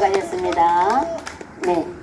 수고하셨습니다. 네.